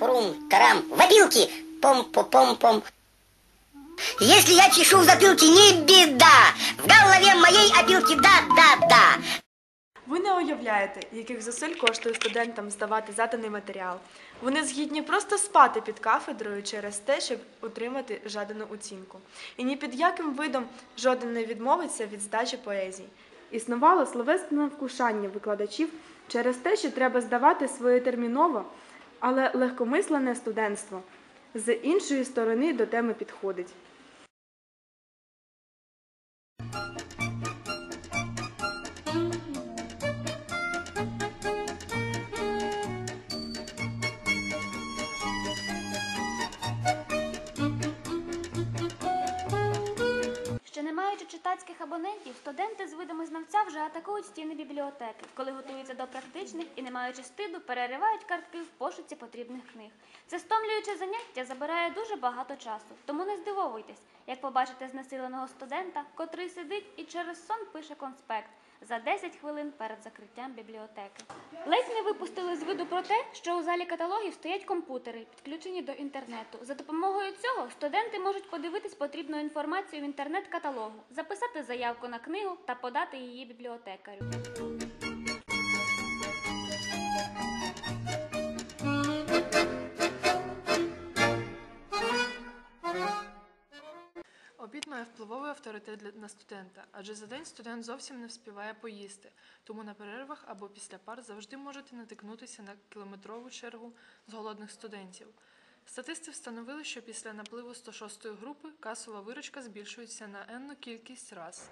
Пум-пум-прум, карам, в опилки, пом-пом-пом-пом. Если я чешу в затылке, не беда. В голове моей опилки да-да-да. Ви не уявляєте, яких зусиль коштує студентам здавати заданий матеріал. Вони згідні просто спати під кафедрою через те, щоб отримати жадану оцінку. І ні під яким видом жоден не відмовиться від здачі поезії. Існувало словесне вкушання викладачів через те, що треба здавати своєтерміново, але легкомислене студентство з іншої сторони до теми підходить. Ще маючи читацьких абонентів, студенти з видами знавця вже атакують стіни бібліотеки, коли готуються до практичних і, не маючи стиду, переривають картки в пошуці потрібних книг. Це стомлююче заняття забирає дуже багато часу, тому не здивовуйтесь, як побачите знесиленого студента, котрий сидить і через сон пише конспект за 10 хвилин перед закриттям бібліотеки. Ледь не випустили з виду про те, що у залі каталогів стоять комп'ютери, підключені до інтернету. За допомогою цього студенти можуть подивитись потрібну інформацію в інтернет-каталогу, записати заявку на книгу та подати її бібліотекарю. Обід має впливовий авторитет на студента, адже за день студент зовсім не вспіває поїсти, тому на перервах або після пар завжди можете натикнутися на кілометрову чергу з голодних студентів. Статисти встановили, що після напливу 106-ї групи касова виручка збільшується на енну кількість раз.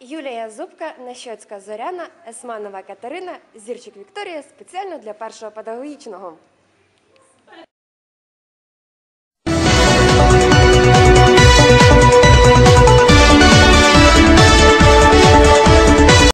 Юлія Зубка, Нащоцька Зоряна, Есманова Катерина, Зірчик Вікторія спеціально для першого педагогічного.